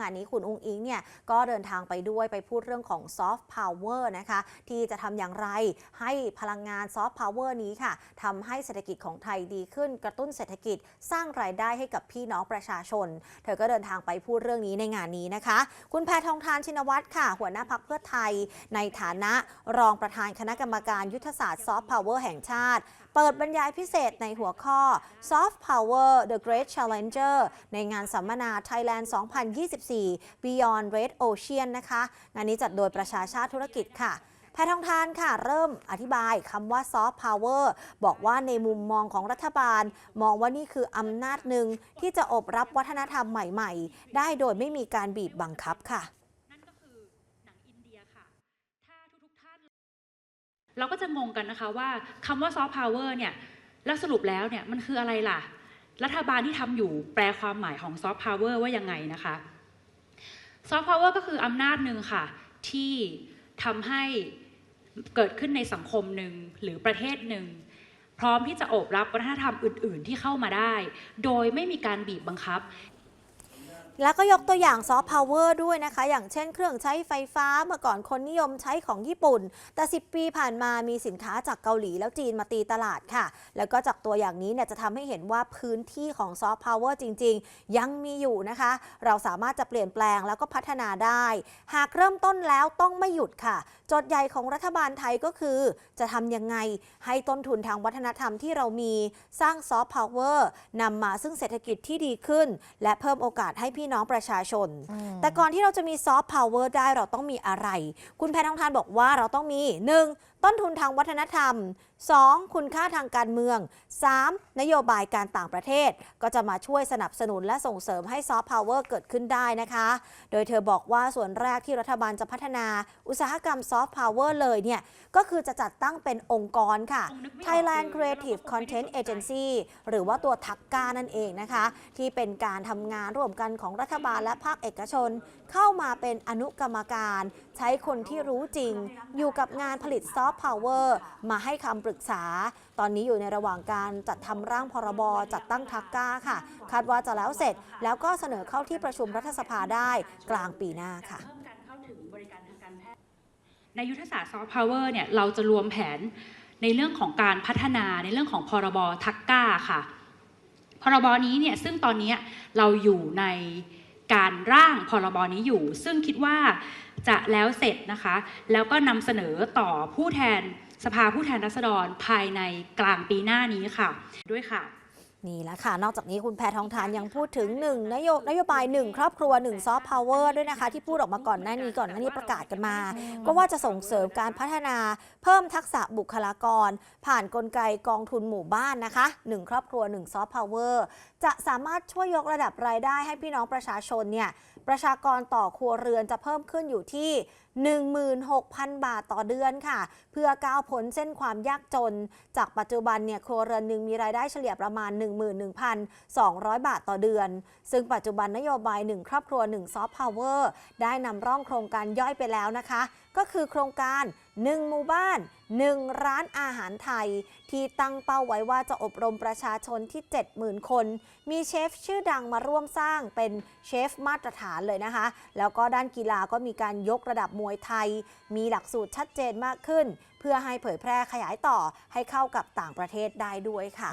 งานนี้คุณอุ้งอิงเนี่ยก็เดินทางไปด้วยไปพูดเรื่องของซอฟต์พาวเวอร์นะคะที่จะทำอย่างไรให้พลังงานซอฟต์พาวเวอร์นี้ค่ะทำให้เศรษฐกิจของไทยดีขึ้นกระตุ้นเศรษฐกิจสร้างรายได้ให้กับพี่น้องประชาชน เธอก็เดินทางไปพูดเรื่องนี้ในงานนี้นะคะ คุณแพทองทานชินวัตรค่ะ หัวหน้าพักเพื่อไทย ในฐานะรองประธานคณะกรรมการยุทธศาสตร์ซอฟต์พาวเวอร์แห่งชาติเปิดบรรยายพิเศษในหัวข้อ Soft Power The Great Challenger ในงานสัมมนา Thailand 2024 Beyond Red Ocean นะคะ งานนี้จัดโดยประชาชาติธุรกิจค่ะแพทองทานค่ะ เริ่มอธิบายคำว่า Soft Power บอกว่าในมุมมองของรัฐบาล มองว่านี่คืออำนาจหนึ่งที่จะอบรับวัฒนธรรมใหม่ ๆ ได้โดยไม่มีการบีบบังคับค่ะ นั่นก็คือหนังอินเดียค่ะ ถ้าทุกๆท่าน เราก็จะงงกันนะคะว่าคำว่าซอฟต์พาวเวอร์เนี่ยแล้วสรุปแล้วเนี่ยมันคืออะไรล่ะ รัฐบาลที่ทำอยู่แปลความหมายของซอฟต์พาวเวอร์ว่ายังไงนะคะซอฟต์พาวเวอร์ก็คืออำนาจหนึ่งค่ะ ที่ทำให้เกิดขึ้นในสังคมหนึ่งหรือประเทศหนึ่ง พร้อมที่จะโอบรับวัฒนธรรมอื่น ๆ ที่เข้ามาได้ โดยไม่มีการบีบบังคับ แล้วก็ยกตัวอย่างซอฟต์พาวเวอร์ด้วยนะคะ อย่างเช่นเครื่องใช้ไฟฟ้าเมื่อก่อนคนนิยมใช้ของญี่ปุ่น แต่ 10 ปีผ่านมามีสินค้าจากเกาหลีแล้วจีนมาตีตลาดค่ะ แล้วก็จากตัวอย่างนี้เนี่ยจะทำให้เห็นว่าพื้นที่ของซอฟต์พาวเวอร์จริง ๆ ยังมีอยู่นะคะ เราสามารถจะเปลี่ยนแปลงแล้วก็พัฒนาได้ หากเริ่มต้นแล้วต้องไม่หยุดค่ะจทย์ใหญ่ของรัฐบาลไทยก็คือ จะทำยังไงให้ต้นทุนทางวัฒนธรรมที่เรามีสร้างซอฟต์พาวเวอร์นำมาซึ่งเศรษฐกิจที่ดีขึ้น และเพิ่มโอกาสให้พี่น้องประชาชน แต่ก่อนที่เราจะมีซอฟต์พาวเวอร์ได้เราต้องมีอะไร คุณแพทองทานบอกว่าเราต้องมี 1. ต้นทุนทางวัฒนธรรม 2. คุณค่าทางการเมือง 3. นโยบายการต่างประเทศ ก็จะมาช่วยสนับสนุนและส่งเสริมให้ซอฟต์พาวเวอร์เกิดขึ้นได้นะคะ โดยเธอบอกว่าส่วนแรกที่รัฐบาลจะพัฒนาอุตสาหกรรมซอฟต์พาวเวอร์เลยเนี่ยก็คือจะจัดตั้งเป็นองค์กรค่ะ Thailand Creative Content Agency หรือว่าตัวทักกานั่นเองนะคะ ที่เป็นการทำงานร่วมกันของรัฐบาลและภาคเอกชน เข้ามาเป็นอนุกรรมการ ใช้คนที่รู้จริง อยู่กับงานผลิตซอฟต์พาวเวอร์มาให้คำปรึกษา ตอนนี้อยู่ในระหว่างการจัดทำร่างพรบจัดตั้งทักก้าค่ะ คาดว่าจะแล้วเสร็จ แล้วก็เสนอเข้าที่ประชุมรัฐสภาได้กลางปีหน้าค่ะในยุทธศาสตร์ซอฟต์พาวเวอร์เนี่ยเราจะรวมแผนในเรื่องของการพัฒนาในเรื่องของพรบทักก้าค่ะ พรบนี้เนี่ยซึ่งตอนนี้เราอยู่ในการร่างพรบนี้อยู่ ซึ่งคิดว่าจะแล้วเสร็จนะคะ แล้วก็นำเสนอต่อผู้แทนสภาผู้แทนราษฎรภายในกลางปีหน้านี้ค่ะ ด้วยค่ะ นี่แหละค่ะ นอกจากนี้คุณแพทองทานยังพูดถึงหนโยนโยบายหนึ่งครอบครัวหนึ่งซอฟต์พาวเวอร์ด้วยนะคะ ที่พูดออกมาก่อนหน้านี้ก่อนหน้านี้ประกาศกันมา ก็ว่าจะส่งเสริมการพัฒนาเพิ่มทักษะบุคลากร ผ่านนกลไกกองทุนหมู่บ้านนะคะหนึ่งครอบครัวหนึ่งซอฟต์พาวเวอร์ จะสามารถช่วยยกระดับรายได้ให้พี่น้องประชาชนเนี่ยประชากรต่อครัวเรือนจะเพิ่มขึ้นอยู่ที่ 16,000 บาทต่อเดือนค่ะ เพื่อก้าวพ้นเส้นความยากจน จากปัจจุบันเนี่ยครัวเรือนหนึ่งมีรายได้เฉลี่ยประมาณ 11,200 บาทต่อเดือน ซึ่งปัจจุบันนโยบาย 1 ครอบครัว1ซอฟต์พาวเวอร์ได้นำร่องโครงการย่อยไปแล้วนะคะ ก็คือโครงการ1 หมู่บ้าน 1 ร้านอาหารไทย ที่ตั้งเป้าไว้ว่าจะอบรมประชาชนที่ 70,000 คน มีเชฟชื่อดังมาร่วมสร้างเป็นเชฟมาตรฐานเลยนะคะ แล้วก็ด้านกีฬาก็มีการยกระดับมวยไทย มีหลักสูตรชัดเจนมากขึ้น เพื่อให้เผยแพร่ขยายต่อให้เข้ากับต่างประเทศได้ด้วยค่ะ